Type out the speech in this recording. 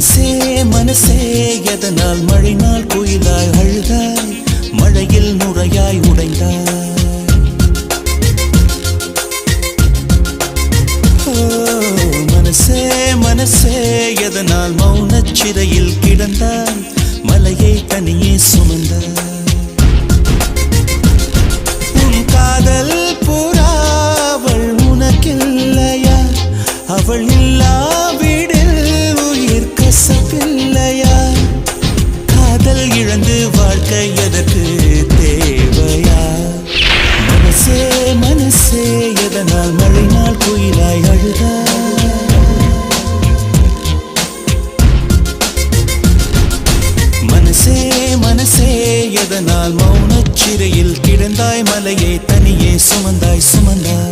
மனசே மனசே எதனால் மழை நாள் குயிலாய் அழுதாய்? மழையில் நுரையாய் உடைந்தாய். மனசே மனசே எதனால் மௌனச்சிறையில் கிடந்தாய்? மலையை தனியே சுமந்தாய். உன் காதல் புறாவள் உனக்கில்லையா? அவள் இல்லா வாழ்க்கை எதற்கு தேவையா? மனசே மனசே எதனால் மழை நாள் குயிலாய் அழுதா? மனசே மனசே எதனால் மௌனச்சிறையில் கிடந்தாய்? மலையை தனியே சுமந்தாய் சுமந்தாய்.